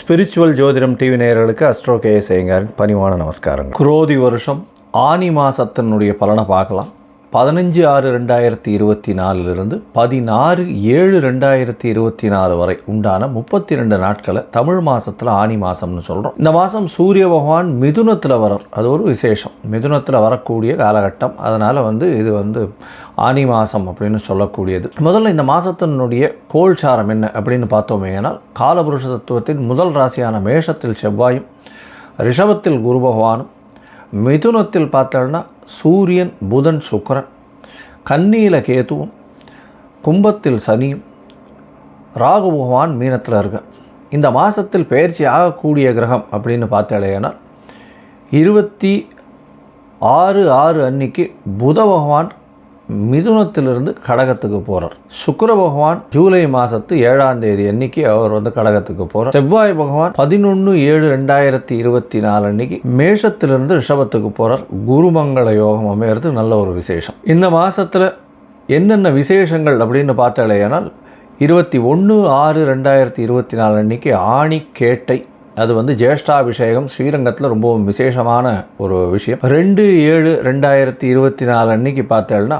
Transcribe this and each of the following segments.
Spiritual ஜோதிடம் TV நேயர்களுக்கு astro K சேங்கரின் பணிவான நமஸ்காரங்கள் குரோதி வருஷம் ஆனி மாசத்தினுடைய பலனை பார்க்கலாம் பதினஞ்சு ஆறு ரெண்டாயிரத்தி இருபத்தி நாலுலேருந்து பதினாறு ஏழு ரெண்டாயிரத்தி இருபத்தி நாலு வரை உண்டான முப்பத்தி ரெண்டு நாட்களை தமிழ் மாதத்தில் ஆனி மாதம்னு சொல்கிறோம் இந்த மாதம் சூரிய பகவான் மிதுனத்தில் வரார் அது ஒரு விசேஷம். மிதுனத்தில் வரக்கூடிய காலகட்டம். அதனால் வந்து இது வந்து ஆனி மாதம் அப்படின்னு சொல்லக்கூடியது. முதல்ல இந்த மாதத்தினுடைய கோல்சாரம் என்ன அப்படின்னு பார்த்தோமேனால் காலபுருஷ தத்துவத்தின் முதல் ராசியான மேஷத்தில் செவ்வாயும் ரிஷபத்தில் குரு பகவானும் மிதுனத்தில் பார்த்தோன்னா சூரியன் புதன் சுக்கரன் கன்னியில் கேதுவும் கும்பத்தில் சனியும் ராகு பகவான் மீனத்தில் இருக்க. இந்த மாதத்தில் பயிற்சி ஆகக்கூடிய கிரகம் அப்படின்னு பார்த்தாலேனா இருபத்தி ஆறு ஆறு அன்னைக்கு புத பகவான் மிதுனத்திலிருந்து கடகத்துக்கு போகிறார் சுக்கர பகவான் ஜூலை மாதத்து ஏழாம் தேதி அன்னைக்கு அவர் வந்து கடகத்துக்கு போகிறார் செவ்வாய் பகவான் பதினொன்று ஏழு ரெண்டாயிரத்தி இருபத்தி நாலு அன்னைக்கு மேஷத்திலிருந்து ரிஷபத்துக்கு போகிறார் குருமங்கள யோகம் அமையிறது நல்ல ஒரு விசேஷம். இந்த மாதத்தில் என்னென்ன விசேஷங்கள் அப்படின்னு பார்த்தாலேயானால் இருபத்தி ஒன்று ஆறு ரெண்டாயிரத்தி இருபத்தி நாலு அன்னைக்கு ஆணிக்கேட்டை அது வந்து ஜேஷ்டாபிஷேகம் ஸ்ரீரங்கத்தில் ரொம்பவும் விசேஷமான ஒரு விஷயம். ரெண்டு ஏழு ரெண்டாயிரத்தி இருபத்தி நாலு அன்னைக்கு பார்த்தேன்னா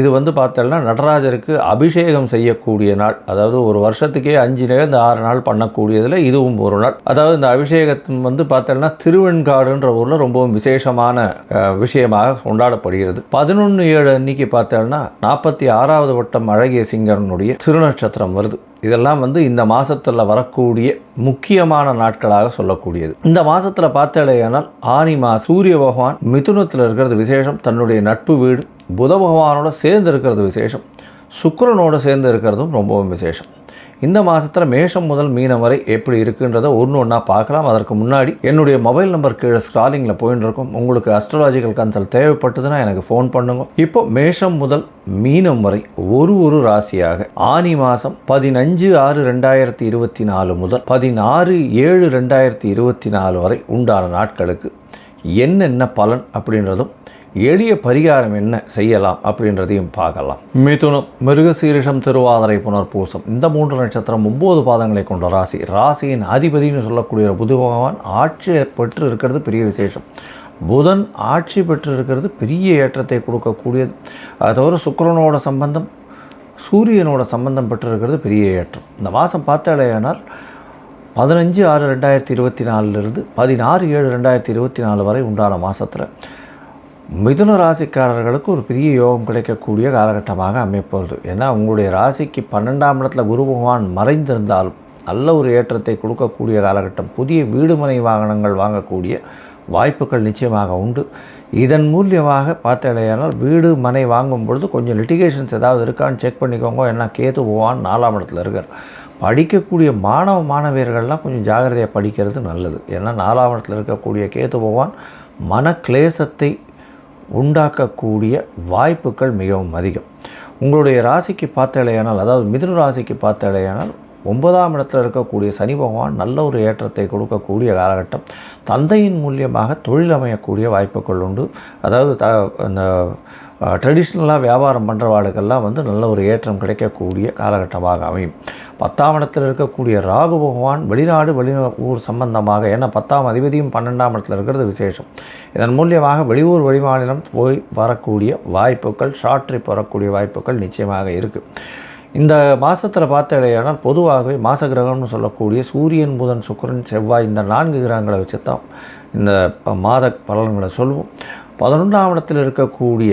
இது வந்து பார்த்தோம்னா நடராஜருக்கு அபிஷேகம் செய்யக்கூடிய நாள். அதாவது ஒரு வருஷத்துக்கே அஞ்சு நேரம் ஆறு நாள் பண்ணக்கூடியதில் இதுவும் ஒரு நாள். அதாவது இந்த அபிஷேகத்தின் வந்து பார்த்தோம்னா திருவெண்காடுன்ற ஊரில் ரொம்பவும் விசேஷமான விஷயமாக கொண்டாடப்படுகிறது. பதினொன்று ஏழு அன்னைக்கு பார்த்தோம்னா நாற்பத்தி ஆறாவது வட்டம் அழகிய சிங்கரனுடைய திருநட்சத்திரம் வருது. இதெல்லாம் வந்து இந்த மாதத்தில் வரக்கூடிய முக்கியமான நாட்களாக சொல்லக்கூடியது. இந்த மாதத்தில் பார்த்தாலேயானால் ஆனி மா சூரிய பகவான் மிதுனத்தில் இருக்கிறது விசேஷம். தன்னுடைய நட்பு வீடு புத பகவானோட சேர்ந்து இருக்கிறது விசேஷம். சுக்கரனோடு சேர்ந்து இருக்கிறதும் ரொம்பவும் விசேஷம். இந்த மாதத்தில் மேஷம் முதல் மீனம் வரை எப்படி இருக்குன்றதை ஒன்று ஒன்றா பார்க்கலாம். அதற்கு முன்னாடி என்னுடைய மொபைல் நம்பர் கீழே ஸ்க்ராலிங்கில் போயின்னு இருக்கும் உங்களுக்கு அஸ்ட்ராலாஜிக்கல் கன்சல்ட் தேவைப்பட்டதுன்னா எனக்கு ஃபோன் பண்ணுங்க. இப்போ மேஷம் முதல் மீனம் வரை ஒரு ஒரு ராசியாக ஆனி மாதம் பதினஞ்சு ஆறு ரெண்டாயிரத்தி இருபத்தி நாலு முதல் பதினாறு ஏழு ரெண்டாயிரத்தி இருபத்தி நாலு வரை உண்டான நாட்களுக்கு என்னென்ன பலன் அப்படின்றதும் எளிய பரிகாரம் என்ன செய்யலாம் அப்படின்றதையும் பார்க்கலாம். மிதுனம் மிருகசீரிஷம் திருவாதிரை புனர்பூசம். இந்த மூன்று நட்சத்திரம் ஒம்பது பாதங்களை கொண்ட ராசி. ராசியின் அதிபதினு சொல்லக்கூடிய புது பகவான் ஆட்சி பெற்று இருக்கிறது பெரிய விசேஷம். புதன் ஆட்சி பெற்று இருக்கிறது பெரிய ஏற்றத்தை கொடுக்கக்கூடியது. அது தவிர சுக்கரனோட சம்பந்தம் சூரியனோட சம்பந்தம் பெற்றிருக்கிறது பெரிய ஏற்றம். இந்த மாதம் பார்த்தாலேயானால் பதினஞ்சு ஆறு ரெண்டாயிரத்தி இருபத்தி நாலுலேருந்து பதினாறு ஏழு ரெண்டாயிரத்தி இருபத்தி நாலு வரை உண்டான மாதத்தில் மிதுன ராசிக்காரர்களுக்கு ஒரு பெரிய யோகம் கிடைக்கக்கூடிய காலகட்டமாக அமைப்பது ஏன்னா உங்களுடைய ராசிக்கு பன்னெண்டாம் இடத்துல குரு பகவான் மறைந்திருந்தாலும் நல்ல ஒரு ஏற்றத்தை கொடுக்கக்கூடிய காலகட்டம் புதிய வீடுமனை வாகனங்கள் வாங்கக்கூடிய வாய்ப்புகள் நிச்சயமாக உண்டு. இதன் மூலியமாக பார்த்தேனால் வீடு மனை வாங்கும் பொழுது கொஞ்சம் லிட்டிகேஷன்ஸ் ஏதாவது இருக்கான்னு செக் பண்ணிக்கோங்க. ஏன்னா கேது போவான் நாலாம் இடத்துல இருக்கார். படிக்கக்கூடிய மாணவ மாணவியர்கள்லாம் கொஞ்சம் ஜாகிரதையாக படிக்கிறது நல்லது. ஏன்னா நாலாம் இடத்துல இருக்கக்கூடிய கேது பகவான் மன கிளேசத்தை உண்டாக்கக்கூடிய வாய்ப்புகள் மிகவும் அதிகம். உங்களுடைய ராசிக்கு பார்த்தாலேயானால் அதாவது மிதுன ராசிக்கு பார்த்தாலேயானால் ஒன்பதாம் இடத்தில் இருக்கக்கூடிய சனி பகவான் நல்ல ஒரு ஏற்றத்தை கொடுக்கக்கூடிய காலகட்டம். தந்தையின் மூலியமாக தொழில் அமையக்கூடிய வாய்ப்புகள் உண்டு. அதாவது த அந்த ட்ரெடிஷ்னலாக வியாபாரம் பண்ணுறவாளுக்கெல்லாம் வந்து நல்ல ஒரு ஏற்றம் கிடைக்கக்கூடிய காலகட்டமாக அமையும். பத்தாம் இடத்தில் இருக்கக்கூடிய ராகு பகவான் வெளிநாடு வெளி ஊர் சம்பந்தமாக ஏன்னா பத்தாம் அதிபதியும் பன்னெண்டாம் இடத்துல இருக்கிறது விசேஷம். இதன் மூலியமாக வெளியூர் வெளிமாநிலம் போய் வரக்கூடிய வாய்ப்புகள் ஷார்ட் ட்ரிப் வரக்கூடிய வாய்ப்புகள் நிச்சயமாக இருக்குது இந்த மாதத்தில் பார்த்தாலேயானால் பொதுவாகவே மாச கிரகம்னு சொல்லக்கூடிய சூரியன் புதன் சுக்கரன் செவ்வாய் இந்த நான்கு கிரகங்களை வச்சு தான் இந்த மாத பலன்களை சொல்லுவோம் பதினொன்றாம் இடத்தில் இருக்கக்கூடிய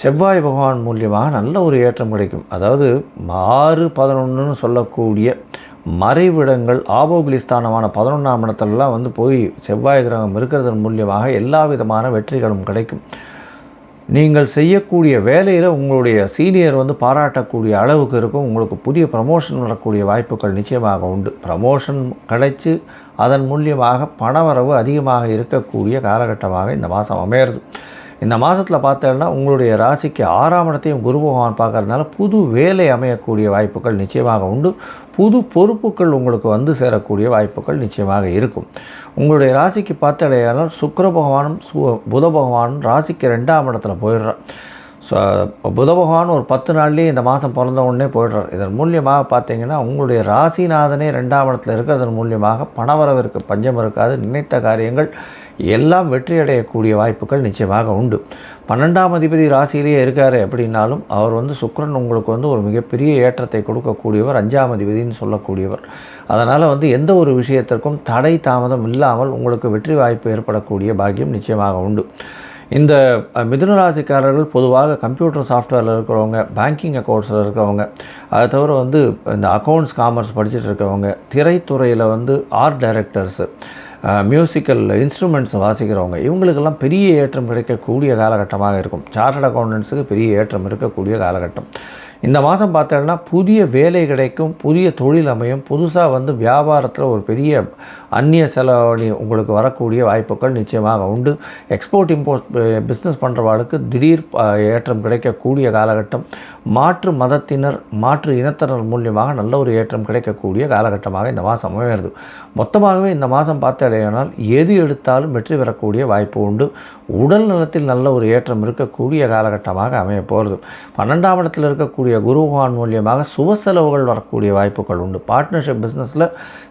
செவ்வாய் பகவான் மூலியமாக நல்ல ஒரு ஏற்றம் கிடைக்கும். அதாவது ஆறு பதினொன்றுன்னு சொல்லக்கூடிய மறைவிடங்கள் ஆபோகிலிஸ்தானமான பதினொன்றாம் இடத்துலலாம் வந்து போய் செவ்வாய் கிரகம் இருக்கிறதன் மூலியமாக எல்லா விதமான வெற்றிகளும் கிடைக்கும். நீங்கள் செய்யக்கூடிய வேலையில் உங்களுடைய சீனியர் வந்து பாராட்டக்கூடிய அளவுக்கு இருக்கும். உங்களுக்கு புதிய ப்ரமோஷன் வரக்கூடிய வாய்ப்புகள் நிச்சயமாக உண்டு. ப்ரமோஷன் கிடைச்சி அதன் மூலியமாக பணவரவு அதிகமாக இருக்கக்கூடிய காலகட்டமாக இந்த மாதம் அமையிறது. இந்த மாதத்தில் பார்த்தோன்னா உங்களுடைய ராசிக்கு ஆறாம் இடத்தையும் குரு பகவான் பார்க்கறதுனால புது வேலை அமையக்கூடிய வாய்ப்புகள் நிச்சயமாக உண்டு. புது பொறுப்புகள் உங்களுக்கு வந்து சேரக்கூடிய வாய்ப்புகள் நிச்சயமாக இருக்கும். உங்களுடைய ராசிக்கு பார்த்த பார்த்தாலேயானால் சுக்கர பகவானும் சு புத பகவானும் ராசிக்கு ரெண்டாம் இடத்துல போயிடுறான் ஸோ புத பகவான் ஒரு பத்து நாள்லேயே இந்த மாதம் பிறந்த உடனே போயிடுறார். இதன் மூலியமாக பார்த்தீங்கன்னா உங்களுடைய ராசிநாதனே ரெண்டாம் இடத்துல இருக்கிறதன் மூலியமாக பணவரவிற்கு பஞ்சம் இருக்காது. நினைத்த காரியங்கள் எல்லாம் வெற்றியடையக்கூடிய வாய்ப்புகள் நிச்சயமாக உண்டு. பன்னெண்டாம் அதிபதி ராசியிலேயே இருக்கார் அப்படின்னாலும் அவர் வந்து சுக்கரன் உங்களுக்கு வந்து ஒரு மிகப்பெரிய ஏற்றத்தை கொடுக்கக்கூடியவர் அஞ்சாம் அதிபதின்னு சொல்லக்கூடியவர். அதனால் வந்து எந்த ஒரு விஷயத்திற்கும் தடை தாமதம் இல்லாமல் உங்களுக்கு வெற்றி வாய்ப்பு ஏற்படக்கூடிய பாக்கியம் நிச்சயமாக உண்டு. இந்த மிதுனராசிக்காரர்கள் மிதுன ராசிக்காரர்கள் பொதுவாக கம்ப்யூட்டர் சாஃப்ட்வேரில் இருக்கிறவங்க பேங்கிங் அக்கௌண்ட்ஸில் இருக்கிறவங்க அதை தவிர வந்து இந்த அக்கௌண்ட்ஸ் காமர்ஸ் படிச்சுட்டு இருக்கவங்க திரைத்துறையில் வந்து ஆர்ட் டைரக்டர்ஸு மியூசிக்கல் இன்ஸ்ட்ருமெண்ட்ஸ் வாசிக்கிறவங்க இவங்களுக்கெல்லாம் பெரிய ஏற்றம் கிடைக்கக்கூடிய காலகட்டமாக இருக்கும். சார்ட்டர்ட் அக்கௌண்டன்ஸுக்கு பெரிய ஏற்றம் இருக்கக்கூடிய காலகட்டம். இந்த மாதம் பார்த்தோன்னா புதிய வேலை கிடைக்கும் புதிய தொழில் அமையும் புதுசாக வந்து வியாபாரத்தில் ஒரு பெரிய அந்நிய செலவணி உங்களுக்கு வரக்கூடிய வாய்ப்புகள் நிச்சயமாக உண்டு. எக்ஸ்போர்ட் இம்போர்ட் பிஸ்னஸ் பண்ணுறவாளுக்கு திடீர் ஏற்றம் கிடைக்கக்கூடிய காலகட்டம் மாற்று மதத்தினர் மாற்று இனத்தினர் மூலியமாக நல்ல ஒரு ஏற்றம் கிடைக்கக்கூடிய காலகட்டமாக இந்த மாதம் அமைகிறது. மொத்தமாகவே இந்த மாதம் பார்த்தாலேயானால் எது எடுத்தாலும் வெற்றி பெறக்கூடிய வாய்ப்பு உண்டு. உடல் நலத்தில் நல்ல ஒரு ஏற்றம் இருக்கக்கூடிய காலகட்டமாக அமைய போகிறது. பன்னெண்டாம் இடத்தில் இருக்கக்கூடிய குரு பகவான் மூலியமாக சுப செலவுகள் வரக்கூடிய வாய்ப்புகள் உண்டு. பார்ட்னர்ஷிப் பிஸ்னஸில்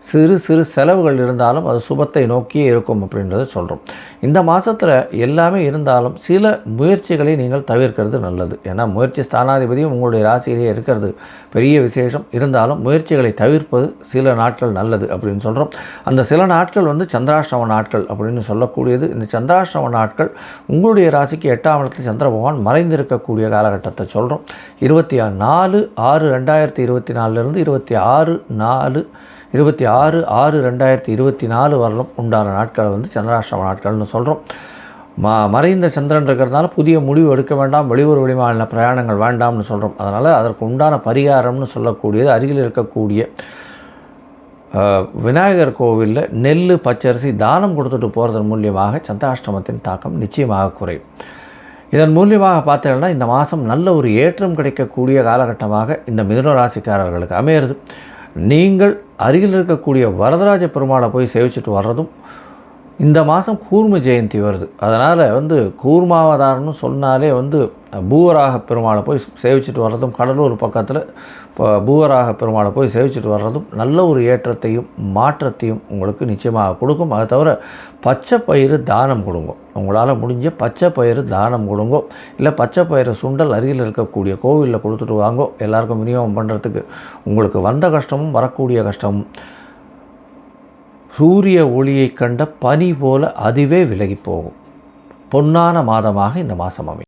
சிறு சிறு செலவுகள் இருந்தாலும் அது சுபத்தை நோக்கியே இருக்கும் அப்படின்றத சொல்கிறோம் இந்த மாதத்தில் எல்லாமே இருந்தாலும் சில முயற்சிகளை நீங்கள் தவிர்க்கிறது நல்லது. ஏன்னா முயற்சி ஸ்தானாதிபதியும் உங்களுடைய ராசியிலேயே இருக்கிறது. பெரிய விசேஷம் இருந்தாலும் முயற்சிகளை தவிர்ப்பது சில நாட்கள் நல்லது அப்படின்னு சொல்கிறோம் அந்த சில நாட்கள் வந்து சந்திராஷ்டம நாட்கள் அப்படின்னு சொல்லக்கூடியது. இந்த சந்திராஷ்டம நாட்கள் உங்களுடைய ராசிக்கு எட்டாம் இடத்தில் சந்திர பகவான் மறைந்திருக்கக்கூடிய காலகட்டத்தை சொல்கிறோம் இருபத்தி நாலு ஆறு ரெண்டாயிரத்தி இருபத்தி நாலுலேருந்து இருபத்தி ஆறு நாலு இருபத்தி ஆறு ஆறு ரெண்டாயிரத்தி இருபத்தி நாலு வரலும் உண்டான நாட்களை வந்து சந்திராஷ்டம நாட்கள்னு சொல்கிறோம் ம மறைந்த சந்திரன் இருக்கிறதுனால புதிய முடிவு எடுக்க வேண்டாம் வெளியூர் வெளிமாநில பிரயாணங்கள் வேண்டாம்னு சொல்கிறோம் அதனால் அதற்கு உண்டான பரிகாரம்னு சொல்லக்கூடியது அருகில் இருக்கக்கூடிய விநாயகர் கோவிலில் நெல் பச்சரிசி தானம் கொடுத்துட்டு போகிறதன் மூலியமாக சந்திராஷ்டமத்தின் தாக்கம் நிச்சயமாக குறையும். இதன் மூலியமாக பார்த்தீங்கன்னா இந்த மாதம் நல்ல ஒரு ஏற்றம் கிடைக்கக்கூடிய காலகட்டமாக இந்த மிதுன ராசிக்காரர்களுக்கு அமையிறது. நீங்கள் அருகில் இருக்கக்கூடிய வரதராஜ பெருமாளை போய் சேவிச்சுட்டு வர்றதும் இந்த மாதம் கூர்ம ஜெயந்தி வருது. அதனால் வந்து கூர்மாவதாரம்னு சொன்னாலே வந்து பூவராக பெருமாளை போய் சேவிச்சுட்டு வர்றதும் கடலூர் பக்கத்தில் இப்போ பூவராக பெருமாளை போய் சேவிச்சுட்டு வர்றதும் நல்ல ஒரு ஏற்றத்தையும் மாற்றத்தையும் உங்களுக்கு நிச்சயமாக கொடுக்கும். அதை தவிர பச்சை பயிறு தானம் கொடுங்க. உங்களால் முடிஞ்ச பச்சை பயிறு தானம் கொடுங்கோ. இல்லை பச்சை பயிறு சுண்டல் அருகில் இருக்கக்கூடிய கோவிலில் கொடுத்துட்டு வாங்கோ. எல்லாருக்கும் விநியோகம் பண்ணுறதுக்கு உங்களுக்கு வந்த கஷ்டமும் வரக்கூடிய கஷ்டமும் சூரிய ஒளியை கண்ட பனி போல அதுவே விலகி போகும். பொன்னான மாதமாக இந்த மாதம் அமையும்.